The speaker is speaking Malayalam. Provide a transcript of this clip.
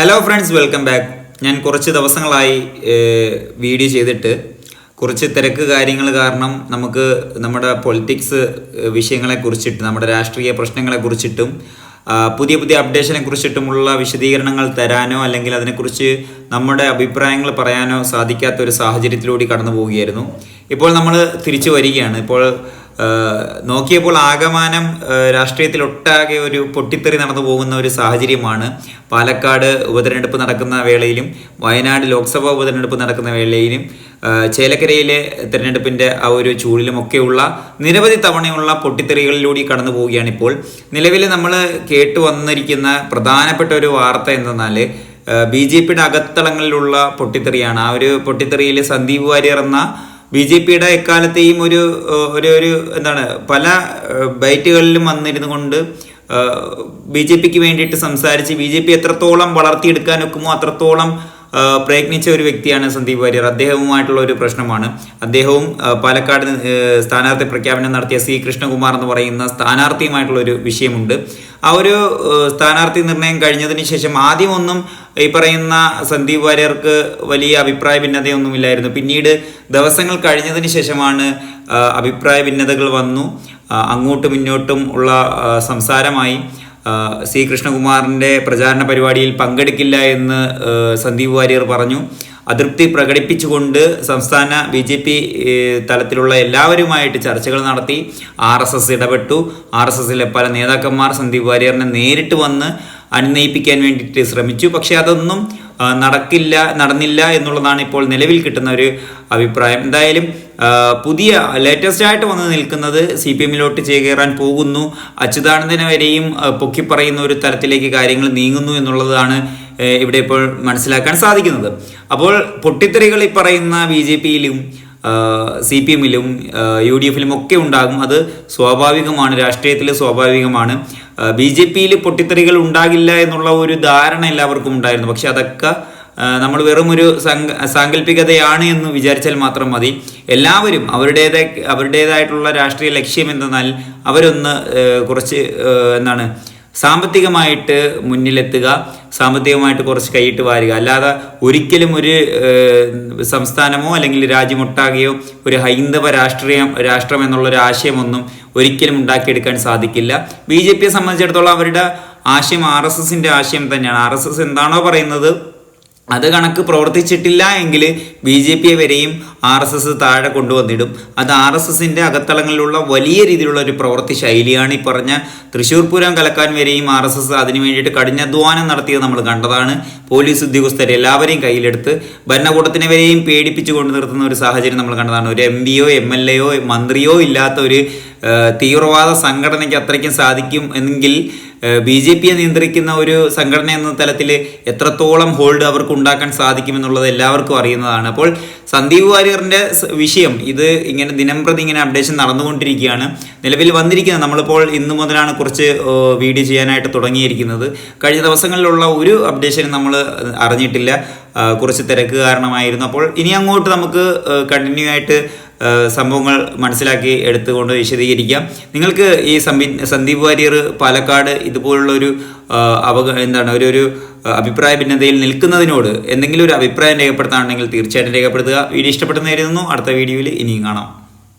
ഹലോ ഫ്രണ്ട്സ് വെൽക്കം ബാക്ക് ഞാൻ കുറച്ച് ദിവസങ്ങളായി വീഡിയോ ചെയ്തിട്ട് കുറച്ച് തിരക്ക് കാര്യങ്ങൾ കാരണം നമുക്ക് നമ്മുടെ പൊളിറ്റിക്സ് വിഷയങ്ങളെ കുറിച്ചിട്ട് നമ്മുടെ രാഷ്ട്രീയ പ്രശ്നങ്ങളെ കുറിച്ചിട്ടും പുതിയ പുതിയ അപ്ഡേഷനെ കുറിച്ചിട്ടുമുള്ള വിശദീകരണങ്ങൾ തരാനോ അല്ലെങ്കിൽ അതിനെക്കുറിച്ച് നമ്മുടെ അഭിപ്രായങ്ങൾ പറയാനോ സാധിക്കാത്ത ഒരു സാഹചര്യത്തിലൂടെ കടന്നു പോവുകയായിരുന്നു ഇപ്പോൾ നമ്മൾ തിരിച്ചു വരികയാണ്. ഇപ്പോൾ നോക്കിയപ്പോൾ ആകമാനം രാഷ്ട്രീയത്തിൽ രാഷ്ട്രീയത്തിലൊട്ടാകെ ഒരു പൊട്ടിത്തെറി നടന്നു പോകുന്ന ഒരു സാഹചര്യമാണ് പാലക്കാട് ഉപതെരഞ്ഞെടുപ്പ് നടക്കുന്ന വേളയിലും വയനാട് ലോക്സഭാ ഉപതെരഞ്ഞെടുപ്പ് നടക്കുന്ന വേളയിലും ചേലക്കരയിലെ തെരഞ്ഞെടുപ്പിന്റെ ആ ഒരു ചൂടിലുമൊക്കെയുള്ള നിരവധി തവണയുള്ള പൊട്ടിത്തെറികളിലൂടെ കടന്നു പോവുകയാണ് ഇപ്പോൾ. നിലവിൽ നമ്മൾ കേട്ടു വന്നിരിക്കുന്ന പ്രധാനപ്പെട്ട ഒരു വാർത്ത എന്തെന്നാൽ ബി ജെ പിയുടെ അകത്തളങ്ങളിലുള്ള പൊട്ടിത്തെറിയാണ്. ആ ഒരു പൊട്ടിത്തെറിയിൽ സന്ദീപ് വാര്യർ എന്ന ബി ജെ പിയുടെ എക്കാലത്തെയും ഒരു ഒരു ഒരു എന്താണ് പല ബൈറ്റുകളിലും വന്നിരുന്നു കൊണ്ട് ബി ജെ പിക്ക് വേണ്ടിയിട്ട് സംസാരിച്ച് ബി ജെ പി എത്രത്തോളം വളർത്തിയെടുക്കാൻ ഒക്കുമോ അത്രത്തോളം പ്രയത്നിച്ച ഒരു വ്യക്തിയാണ് സന്ദീപ് വാര്യർ. അദ്ദേഹവുമായിട്ടുള്ള ഒരു പ്രശ്നമാണ്. അദ്ദേഹവും പാലക്കാട് സ്ഥാനാർത്ഥി പ്രഖ്യാപനം നടത്തിയ സി കൃഷ്ണകുമാർ എന്ന് പറയുന്ന സ്ഥാനാർത്ഥിയുമായിട്ടുള്ള ഒരു വിഷയമുണ്ട്. ആ ഒരു സ്ഥാനാർത്ഥി നിർണയം കഴിഞ്ഞതിന് ശേഷം ആദ്യമൊന്നും ഈ പറയുന്ന സന്ദീപ് വാര്യർക്ക് വലിയ അഭിപ്രായ ഭിന്നതയൊന്നുമില്ലായിരുന്നു പിന്നീട് ദിവസങ്ങൾ കഴിഞ്ഞതിന് ശേഷമാണ് അഭിപ്രായ ഭിന്നതകൾ വന്നു. അങ്ങോട്ടും ഇങ്ങോട്ടും ഉള്ള സംസാരമായി. സി കൃഷ്ണകുമാറിന്റെ പ്രചാരണ പരിപാടിയിൽ പങ്കെടുക്കില്ല എന്ന് സന്ദീപ് വാര്യർ പറഞ്ഞു. അതൃപ്തി പ്രകടിപ്പിച്ചുകൊണ്ട് സംസ്ഥാന ബി ജെ പി തലത്തിലുള്ള എല്ലാവരുമായിട്ട് ചർച്ചകൾ നടത്തി. ആർ എസ് എസ് ഇടപെട്ടു. ആർ എസ് എസിലെ പല നേതാക്കന്മാർ സന്ദീപ് വാര്യറിനെ നേരിട്ട് വന്ന് അനുനയിപ്പിക്കാൻ വേണ്ടിയിട്ട് ശ്രമിച്ചു. പക്ഷേ അതൊന്നും നടക്കില്ല നടന്നില്ല എന്നുള്ളതാണ് ഇപ്പോൾ നിലവിൽ കിട്ടുന്ന ഒരു അഭിപ്രായം. എന്തായാലും പുതിയ ലേറ്റസ്റ്റ് ആയിട്ട് വന്ന് നിൽക്കുന്നത് സി പി എമ്മിലോട്ട് ചേകേറാൻ പോകുന്നു. അച്യുതാനന്ദനെ വരെയും പൊക്കിപ്പറയുന്ന ഒരു തരത്തിലേക്ക് കാര്യങ്ങൾ നീങ്ങുന്നു എന്നുള്ളതാണ് ഇവിടെ ഇപ്പോൾ മനസ്സിലാക്കാൻ സാധിക്കുന്നത്. അപ്പോൾ പൊട്ടിത്തെറികൾ ഈ പറയുന്ന ബി ജെ പിയിലും സി പി എമ്മിലും യു ഡി എഫിലും ഒക്കെ ഉണ്ടാകും. അത് സ്വാഭാവികമാണ് രാഷ്ട്രീയത്തിൽ സ്വാഭാവികമാണ്. ബി ജെ പിയിൽ പൊട്ടിത്തെറികൾ ഉണ്ടാകില്ല എന്നുള്ള ഒരു ധാരണ എല്ലാവർക്കും ഉണ്ടായിരുന്നു. പക്ഷെ അതൊക്കെ നമ്മൾ വെറും ഒരു സങ്ക സാങ്കല്പികതയാണ് എന്ന് വിചാരിച്ചാൽ മാത്രം മതി. എല്ലാവരും അവരുടേതായ അവരുടേതായിട്ടുള്ള രാഷ്ട്രീയ ലക്ഷ്യം എന്തെന്നാൽ അവരൊന്ന് കുറച്ച് എന്താണ് സാമ്പത്തികമായിട്ട് മുന്നിലെത്തുക സാമ്പത്തികമായിട്ട് കുറച്ച് കൈയിട്ട് വാരുക. അല്ലാതെ ഒരിക്കലും ഒരു സംസ്ഥാനമോ അല്ലെങ്കിൽ രാജ്യമൊട്ടാകെയോ ഒരു ഹൈന്ദവ രാഷ്ട്രീയം രാഷ്ട്രം എന്നുള്ള ഒരു ആശയമൊന്നും ഒരിക്കലും ഉണ്ടാക്കിയെടുക്കാൻ സാധിക്കില്ല. ബി ജെ പിയെ സംബന്ധിച്ചിടത്തോളം അവരുടെ ആശയം ആർ എസ് ആശയം തന്നെയാണ്. ആർ എസ് എസ് എന്താണോ പറയുന്നത് അത് കണക്ക് പ്രവർത്തിച്ചിട്ടില്ല എങ്കിൽ ബി ജെ പിയെ വരെയും ആർ എസ് എസ് താഴെ കൊണ്ടുവന്നിടും. അത് ആർ എസ് എസിന്റെ അകത്തളങ്ങളിലുള്ള വലിയ രീതിയിലുള്ള ഒരു പ്രവൃത്തി ശൈലിയാണ് ഈ പറഞ്ഞ തൃശ്ശൂർ പൂരം കലക്കാൻ വരെയും ആർ എസ് എസ് അതിനു വേണ്ടിയിട്ട് കഠിനാധ്വാനം നടത്തിയത് നമ്മൾ കണ്ടതാണ്. പോലീസ് ഉദ്യോഗസ്ഥരെ എല്ലാവരെയും കയ്യിലെടുത്ത് ഭരണകൂടത്തിനെ വരെയും പേടിപ്പിച്ചു കൊണ്ടു നിർത്തുന്ന ഒരു സാഹചര്യം നമ്മൾ കണ്ടതാണ്. ഒരു എം പിയോ എം എൽ എയോ മന്ത്രിയോ ഇല്ലാത്ത ഒരു തീവ്രവാദ സംഘടനയ്ക്ക് അത്രയ്ക്കും സാധിക്കും എന്നെങ്കിൽ ബി ജെ പിയെ നിയന്ത്രിക്കുന്ന ഒരു സംഘടന എന്ന തലത്തിൽ എത്രത്തോളം ഹോൾഡ് അവർക്ക് ഉണ്ടാക്കാൻ സാധിക്കുമെന്നുള്ളത് എല്ലാവർക്കും അറിയുന്നതാണ്. അപ്പോൾ സന്ദീപ് വാര്യറിന്റെ വിഷയം ഇത് ഇങ്ങനെ ദിനം പ്രതി ഇങ്ങനെ അപ്ഡേഷൻ നടന്നുകൊണ്ടിരിക്കുകയാണ്. നിലവിൽ വന്നിരിക്കുന്നത് നമ്മളിപ്പോൾ ഇന്നു മുതലാണ് കുറച്ച് വീഡിയോ ചെയ്യാനായിട്ട് തുടങ്ങിയിരിക്കുന്നത്. കഴിഞ്ഞ ദിവസങ്ങളിലുള്ള ഒരു അപ്ഡേഷനും നമ്മൾ അറിഞ്ഞിട്ടില്ല. കുറച്ച് തിരക്ക് കാരണമായിരുന്നു. അപ്പോൾ ഇനി അങ്ങോട്ട് നമുക്ക് കണ്ടിന്യൂ ആയിട്ട് സംഭവങ്ങൾ മനസ്സിലാക്കി എടുത്തുകൊണ്ട് വിശദീകരിക്കാം. നിങ്ങൾക്ക് ഈ സംബി സന്ദീപ് വാര്യർ പാലക്കാട് ഇതുപോലുള്ള ഒരു അവഗ എന്താണ് ഒരു ഒരു അഭിപ്രായ ഭിന്നതയിൽ നിൽക്കുന്നതിനോട് എന്തെങ്കിലും ഒരു അഭിപ്രായം രേഖപ്പെടുത്താണെങ്കിൽ തീർച്ചയായിട്ടും രേഖപ്പെടുത്തുക. വീഡിയോ ഇഷ്ടപ്പെടുന്നതായിരുന്നു അടുത്ത വീഡിയോയിൽ ഇനിയും കാണാം.